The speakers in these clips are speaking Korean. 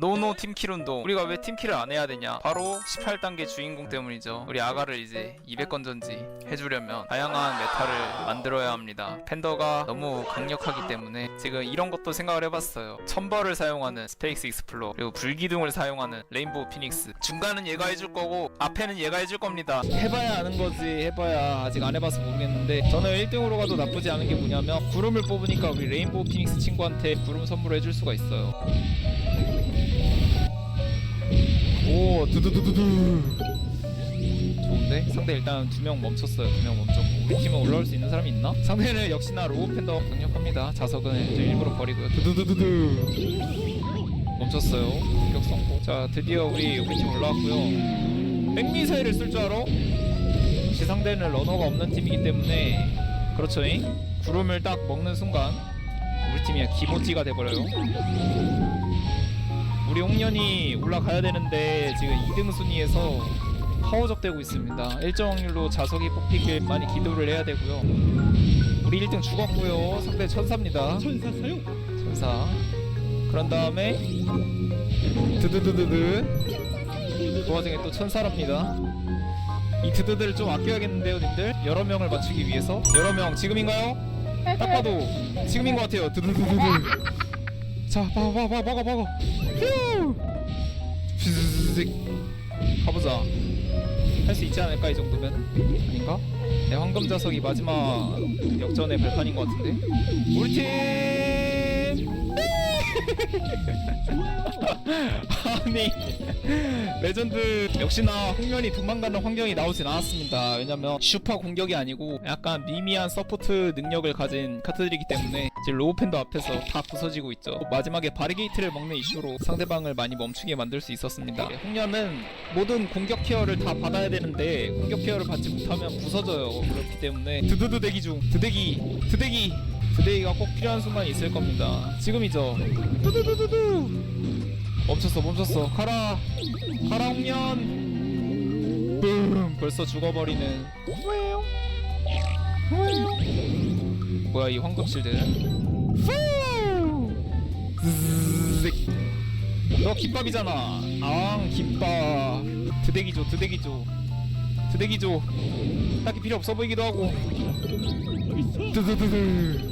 노노 팀킬 운동. 우리가 왜 팀킬을 안 해야 되냐? 바로 18단계 주인공 때문이죠. 우리 아가를 이제 200건 전지 해주려면 다양한 메타를 만들어야 합니다. 팬더가 너무 강력하기 때문에 지금 이런 것도 생각을 해봤어요. 천벌을 사용하는 스페이스 익스플로 그리고 불기둥을 사용하는 레인보우 피닉스. 중간은 얘가 해줄 거고 앞에는 얘가 해줄 겁니다. 해봐야 아는 거지. 해봐야 아직 안 해봐서 모르겠는데 저는 1등으로 가도 나쁘지 않은 게 뭐냐면 구름을 뽑으니까 우리 레인보우 피닉스 친구한테 구름 선물을 해줄 수가 있어요 두두두두두. 좋은데? 상대 일단 두 명 멈췄어요. 두 명 멈췄고. 우리 팀에 올라올 수 있는 사람이 있나? 상대는 역시나 로우 팬더 강력합니다. 자석은 이제 일부러 버리고요. 두두두두두. 멈췄어요. 공격 성공. 자 드디어 우리 우리 팀 올라왔고요. 백미사일을 쓸 줄 알아? 역시 상대는 러너가 없는 팀이기 때문에. 그렇죠 잉? 구름을 딱 먹는 순간 우리 팀이 기모찌가 돼버려요 우리 홍련이 올라가야 되는데 지금 2등 순위에서 파워적되고 있습니다. 일정 확률로 자석이 뽑히길 많이 기도를 해야 되고요. 우리 1등 죽었고요. 상대 천사입니다. 천사 사용 천사. 그런 다음에 드드드드드. 그 와중에 또 천사랍니다. 이 드드드를 좀 아껴야겠는데요, 님들? 여러 명을 맞추기 위해서. 여러 명 지금인가요? 딱 봐도 지금인 것 같아요. 드드드드드. 자, 먹어. 휴. 휘즈직. 가보자. 할 수 있지 않을까 이 정도면? 아닌가? 네, 황금 자석이 마지막 역전의 발판인 것 같은데. 우리 팀. 아니 레전드 역시나 홍련이 도망가는 환경이 나오진 않았습니다. 왜냐면 슈퍼 공격이 아니고 약간 미미한 서포트 능력을 가진 카트들이기 때문에 지금 로우팬더 앞에서 다 부서지고 있죠. 마지막에 바리게이트를 먹는 이슈로 상대방을 많이 멈추게 만들 수 있었습니다. 홍련은 모든 공격 케어를 다 받아야 되는데 공격 케어를 받지 못하면 부서져요. 그렇기 때문에 드드드 대기 중 드대기 드대기 드데이가 꼭 필요한 순간이 있을 겁니다. 지금이죠. 두두두두두. 멈췄어, 멈췄어. 가라, 가라 홍련. 뿜. 벌써 죽어버리는. 왜요? 왜요? 뭐야 이 황금 실드는? 후! zzzik. 너 김밥이잖아. 아, 김밥. 드대기죠, 드대기죠. 드대기죠. 딱히 필요 없어 보이기도 하고. 두두두두.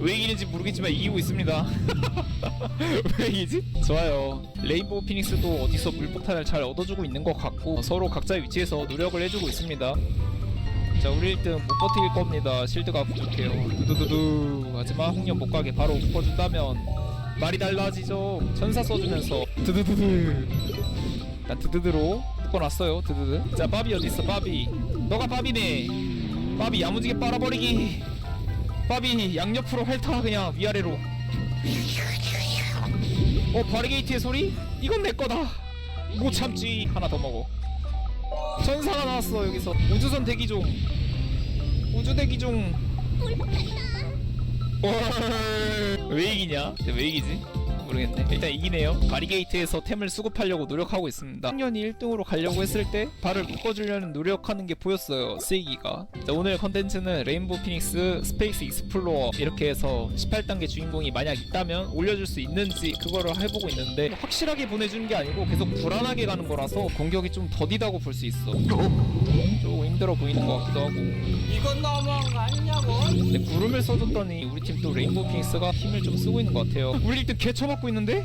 왜 이기는지 모르겠지만 이기고 있습니다. 왜 이기지? 좋아요. 레인보우 피닉스도 어디서 물폭탄을 잘 얻어주고 있는 것 같고 서로 각자의 위치에서 노력을 해주고 있습니다. 자, 우리 1등 못 버틸 겁니다. 실드가 부족해요. 두두두두. 하지만 홍련 못 가게 바로 묶어준다면 말이 달라지죠. 천사 써주면서 두두두두. 난 드드드로 묶어놨어요. 드드드. 자, 바비 어디 있어? 바비. 너가 바비네. 바비 야무지게 빨아버리기. 바비 양옆으로 핥아 그냥 위아래로. 어 바리게이트의 소리? 이건 내 거다. 못 참지. 하나 더 먹어. 천사가 나왔어 여기서. 우주선 대기 중. 우주 대기 중. 헐. 왜 이기냐? 왜 이기지? 모르겠네. 일단 이기네요. 바리게이트에서 템을 수급하려고 노력하고 있습니다. 학년이 1등으로 가려고 했을 때 발을 묶어주려는 노력하는 게 보였어요. 세이기가. 자, 오늘 컨텐츠는 레인보우 피닉스 스페이스 익스플로어 이렇게 해서 18단계 주인공이 만약 있다면 올려줄 수 있는지 그거를 해보고 있는데 확실하게 보내주는 게 아니고 계속 불안하게 가는 거라서 공격이 좀 더디다고 볼 수 있어. 조금 힘들어 보이는 것 같기도 하고. 이건 너무한 거 아니냐고 근데 구름을 써줬더니 우리 팀 또 레인보우 킹스가 힘을 좀 쓰고 있는 것 같아요. 우리 1등 개쳐맞고 있는데?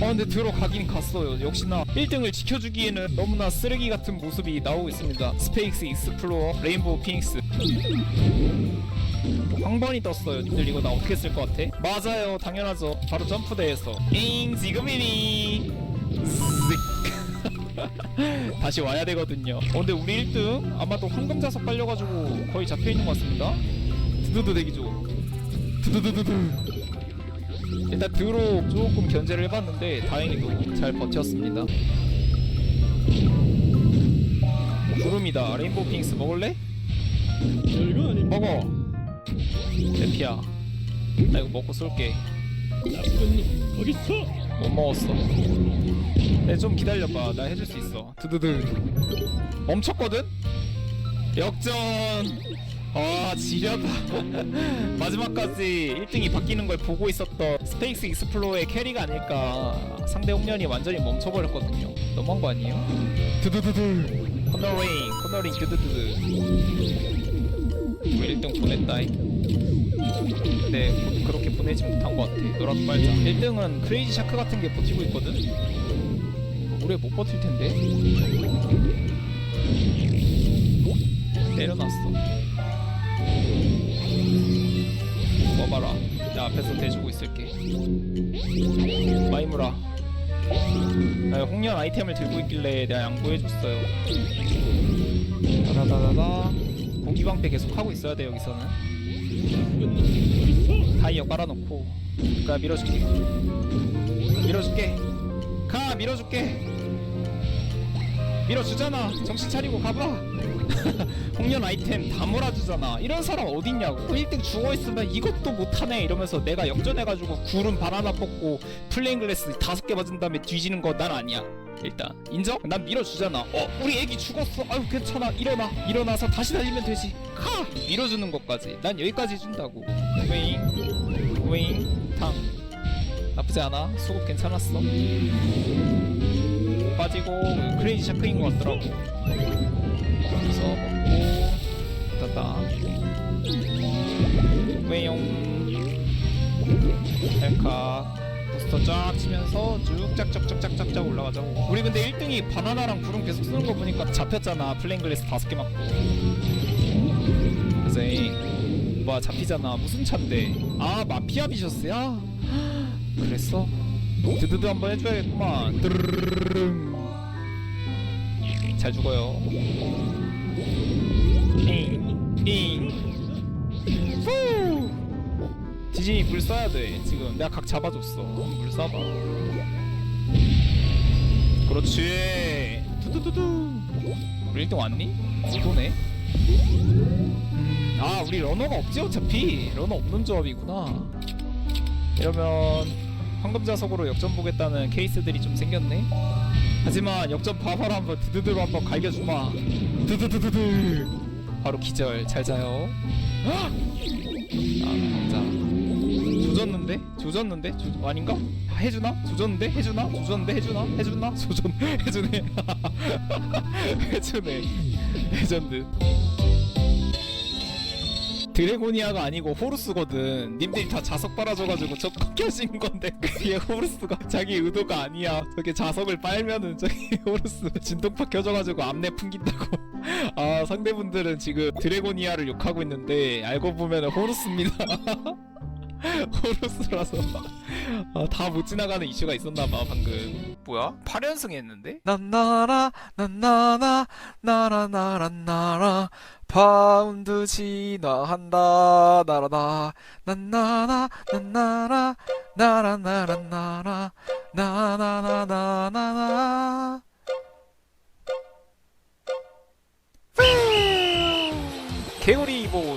아 근데 들어가긴 갔어요. 역시나 1등을 지켜주기에는 너무나 쓰레기 같은 모습이 나오고 있습니다. 스페이스 익스플로어 레인보우 피닉스. 황번이 떴어요. 님들 이거 나 어떻게 쓸 것 같아? 맞아요. 당연하죠. 바로 점프대에서. 잉 지금이니. 쓱. 다시 와야 되거든요. 어, 근데 우리 1등 아마도 황금 자석 빨려가지고 거의 잡혀 있는 것 같습니다. 드드드 대기죠. 드드드드드. 일단 드로 조금 견제를 해봤는데 다행히도 잘 버텼습니다. 구름이다. 레인보우 핑스 먹을래? 먹어. 대피야. 나 이거 먹고 쏠게. 못 먹었어. 네, 좀 기다려봐. 나 해줄 수 있어. 드드드. 멈췄거든? 역전. 아 지렸다 마지막까지 1등이 바뀌는 걸 보고 있었던 스페이스 익스플로어의 캐리가 아닐까 상대 홍련이 완전히 멈춰버렸거든요 너무한 거 아니에요? 두두두두 코너링 코너링 두두두두 1등 보냈다 고- 그렇게 보내지 못한 것 같아 너라도 빨자 1등은 크레이지 샤크 같은 게 버티고 있거든? 오래 못 버틸 텐데. 내려놨어. 먹어봐라. 내 앞에서 대주고 있을게. 마이무라. 나 홍련 아이템을 들고 있길래 내가 양보해줬어요. 다다다다다. 고기방패 계속 하고 있어야 돼 여기서는 타이어 깔아놓고 가 밀어줄게. 밀어줄게. 가 밀어줄게. 밀어주잖아. 정신 차리고 가봐. 홍련 아이템 다 몰아주잖아. 이런 사람 어딨냐고. 1등 죽어있으면 이것도 못하네. 이러면서 내가 역전해가지고 구름 바나나 뽑고 플레인 글래스 다섯 개 맞은 다음에 뒤지는 거 난 아니야 일단 인정? 난 밀어주잖아. 어 우리 애기 죽었어. 아유 괜찮아. 일어나. 일어나서 다시 달리면 되지. 가 밀어주는 것까지. 난 여기까지 해준다고. 웨잉 웨잉 탕. 나쁘지 않아. 수급 괜찮았어. 빠지고 크레이지 샤크인 것 같더라고. 그래서 먹고 따다 웨용. 헬카 부스터 쫙 치면서 쭉 짝짝짝짝짝짝 올라가자고 우리 근데 1등이 바나나랑 구름 계속 쓰는 거 보니까 잡혔잖아. 플레인 글래스 다섯 개 맞고. 그래서 에이, 뭐야 잡히잖아. 무슨 차인데? 아 마피아 비셔스야? 그랬어? 드드드 한번 해줘야겠구만. 드르르르릉. 잘 죽어요. 잉잉 후 디즈니 물 써야 돼. 지금 내가 각 잡아줬어. 물 써봐. 그렇지. 두두두두. 우리 1등 왔니? 이거네. 음, 아 우리 러너가 없지 어차피. 러너 없는 조합이구나. 이러면 황금 자석으로 역전 보겠다는 케이스들이 좀 생겼네. 하지만 역전 바바로 한번 드드드로 한번 갈겨주마. 드드드드드 바로 기절. 잘 자요. 아 황자 조졌는데? 조졌는데? 조, 아닌가? 아, 해주나? 조졌는데? 해주나? 조졌는데? 해주나? 해주나? 조졌 해주네 해주네 레전드 드래고니아가 아니고 호루스거든 님들이 다 자석 빨아줘가지고 저 꺾여진 건데 그게 호루스가 자기 의도가 아니야 저게 자석을 빨면은 저기 호루스 진동파 켜져가지고 앞내 풍긴다고 아 상대분들은 지금 드래고니아를 욕하고 있는데 알고 보면은 호루스입니다 호루스라서 아, 다못 지나가는 이슈가 있었나봐 방금. 뭐야? 8연승 했는데? 난 나라 난 나나 나라 나라 나라. 파운드 진화한다 나라다 난 나나 난 나라 나라 나라 나라. 나나나나나나. 개구리 이보